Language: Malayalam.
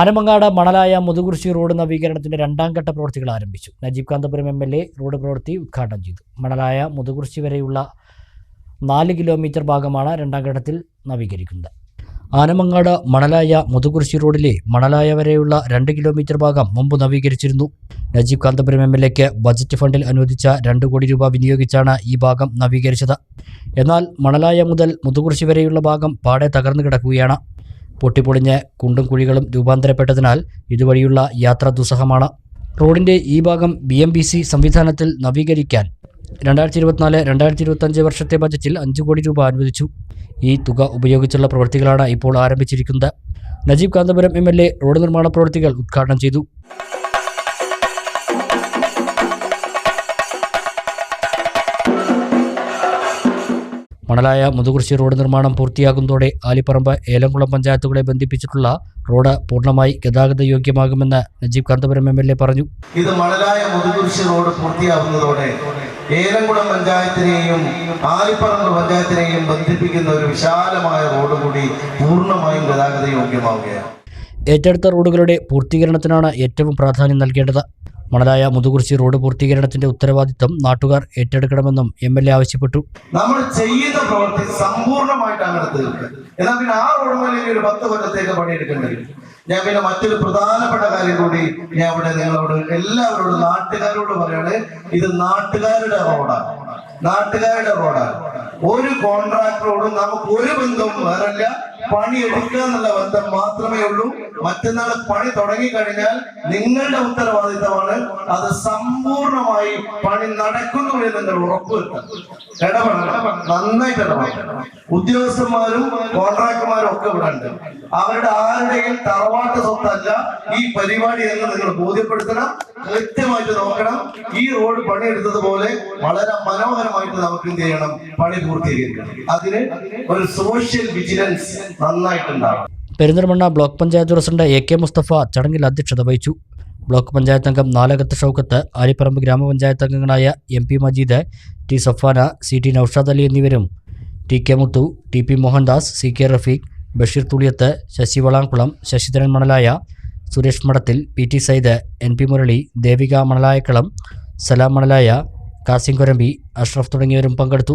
ആനമങ്ങാട് മണലായ മുതുകുറിശി റോഡ് നവീകരണത്തിന്റെ രണ്ടാം ഘട്ട പ്രവൃത്തികൾ ആരംഭിച്ചു. Najeeb Kanthapuram M L A road പ്രവൃത്തി ഉദ്ഘാടനം ചെയ്തു. മണലായ മുതുകുറിശി വരെയുള്ള നാല് കിലോമീറ്റർ ഭാഗമാണ് രണ്ടാം ഘട്ടത്തിൽ നവീകരിക്കുന്നത്. ആനമങ്ങാട് മണലായ മുതുകുറിശി റോഡിലെ മണലായ വരെയുള്ള രണ്ട് കിലോമീറ്റർ ഭാഗം മുമ്പ് നവീകരിച്ചിരുന്നു. നജീബ് കാന്തപുരം എം എൽ എക്ക് ബജറ്റ് ഫണ്ടിൽ അനുവദിച്ച രണ്ട് കോടി രൂപ വിനിയോഗിച്ചാണ് ഈ ഭാഗം നവീകരിച്ചത്. എന്നാൽ മണലായ മുതൽ മുതുകുറിശി വരെയുള്ള ഭാഗം പാടെ തകർന്നു കിടക്കുകയാണ്. പൊട്ടിപ്പൊളിഞ്ഞ് കുണ്ടും കുഴികളും രൂപാന്തരപ്പെട്ടതിനാൽ ഇതുവഴിയുള്ള യാത്ര ദുസ്സഹമാണ്. റോഡിന്റെ ഈ ഭാഗം ബി എം ബി സി സംവിധാനത്തിൽ നവീകരിക്കാൻ രണ്ടായിരത്തി ഇരുപത്തിനാല് രണ്ടായിരത്തി ഇരുപത്തഞ്ച് വർഷത്തെ ബജറ്റിൽ അഞ്ച് കോടി രൂപ അനുവദിച്ചു. ഈ തുക ഉപയോഗിച്ചുള്ള പ്രവൃത്തികളാണ് ഇപ്പോൾ ആരംഭിച്ചിരിക്കുന്നത്. Najeeb Kanthapuram M L A road നിർമ്മാണ പ്രവൃത്തികൾ ഉദ്ഘാടനം ചെയ്തു. മണലായ മുതുകുറിശി റോഡ് നിർമ്മാണം പൂർത്തിയാകുന്നതോടെ ആലിപ്പറമ്പ് ഏലംകുളം പഞ്ചായത്തുകളെ ബന്ധിപ്പിച്ചിട്ടുള്ള റോഡ് പൂർണമായി ഗതാഗത യോഗ്യമാകുമെന്ന് Najeeb Kanthapuram M L A പറഞ്ഞു. ഇത് മണലായ മുതുകുരിശ് റോഡ് പൂർത്തിയാകുന്നതോടെ ഏലംകുളം പഞ്ചായത്തിനെയും ആലിപ്പറമ്പ് പഞ്ചായത്തിനെയും ബന്ധിപ്പിക്കുന്ന ഒരു വിശാലമായ റോഡ് കൂടി പൂർണമായും ഗതാഗത യോഗ്യമാവുകയാണ്. ഏറ്റെടുത്ത റോഡുകളുടെ പൂർത്തീകരണത്തിനാണ് ഏറ്റവും പ്രാധാന്യം നൽകേണ്ടത്. മണലായ മുതുകുറിച്ചി റോഡ് പൂർത്തീകരണത്തിന്റെ ഉത്തരവാദിത്തം നാട്ടുകാർ ഏറ്റെടുക്കണമെന്നും എം എൽ എ ആവശ്യപ്പെട്ടു. നമ്മൾ ചെയ്യുന്ന പ്രവൃത്തി സമ്പൂർണമായിട്ട് അങ്ങനെ തീർക്കുക. എന്നാൽ പിന്നെ ആ റോഡ് മേലെ ഒരു പത്ത് കൊല്ലത്തേക്ക് പണിയെടുക്കേണ്ടി ഞാൻ പിന്നെ മറ്റൊരു പ്രധാനപ്പെട്ട കാര്യം കൂടി ഞാൻ ഇവിടെ നിങ്ങളോട് എല്ലാവരോടും നാട്ടുകാരോട് പറയാണ്. ഇത് നാട്ടുകാരുടെ റോഡാണ് നാട്ടുകാരുടെ റോഡാണ് ഒരു കോൺട്രാക്ടറോടും നമുക്ക് ഒരു ബന്ധവും വേറല്ല പണി എടുക്കുക എന്നുള്ള ബന്ധം മാത്രമേ ഉള്ളൂ. മറ്റന്നാൾ പണി തുടങ്ങി കഴിഞ്ഞാൽ നിങ്ങളുടെ ഉത്തരവാദിത്തമാണ് അത് സമ്പൂർണമായി പണി നടക്കുന്നു എന്ന് നിങ്ങൾ ഉറപ്പുവരുത്തണം ഇടപെടണം. നന്നായിട്ട് ഇടപെടണം. ഉദ്യോഗസ്ഥന്മാരും കോൺട്രാക്ടർമാരും ഒക്കെ ഇവിടെ ഉണ്ട്. അവരുടെ ആരുടെയും തറവാട്ട് സ്വത്തല്ല ഈ പരിപാടി എന്ന് നിങ്ങൾ ബോധ്യപ്പെടുത്തണം. കൃത്യമായിട്ട് നോക്കണം. ഈ റോഡ് പണിയെടുത്തതുപോലെ വളരെ മനോഹരമായിട്ട് നമുക്ക് എന്ത് ചെയ്യണം? പണി പൂർത്തീകരിക്കണം. അതിന് ഒരു social vigilance Perinthalmanna block panchayat president A K Musthafa ചടങ്ങിൽ അധ്യക്ഷത വഹിച്ചു. ബ്ലോക്ക് പഞ്ചായത്ത് അംഗം നാലകത്ത് ഷൗക്കത്ത് ആലിപ്പറമ്പ് ഗ്രാമപഞ്ചായത്ത് അംഗങ്ങളായ M P Majeed T Safana C T Noushad Ali എന്നിവരും T K Muthu T P Mohandas C K Rafeeq Basheer Thuliyath Sasi Valamkulam Sasidharan Manalaya Suresh Madathil P T Said N P Murali Devika Manalayakkalam Salam Manalaya Kasim Korambi Ashraf തുടങ്ങിയവരും പങ്കെടുത്തു.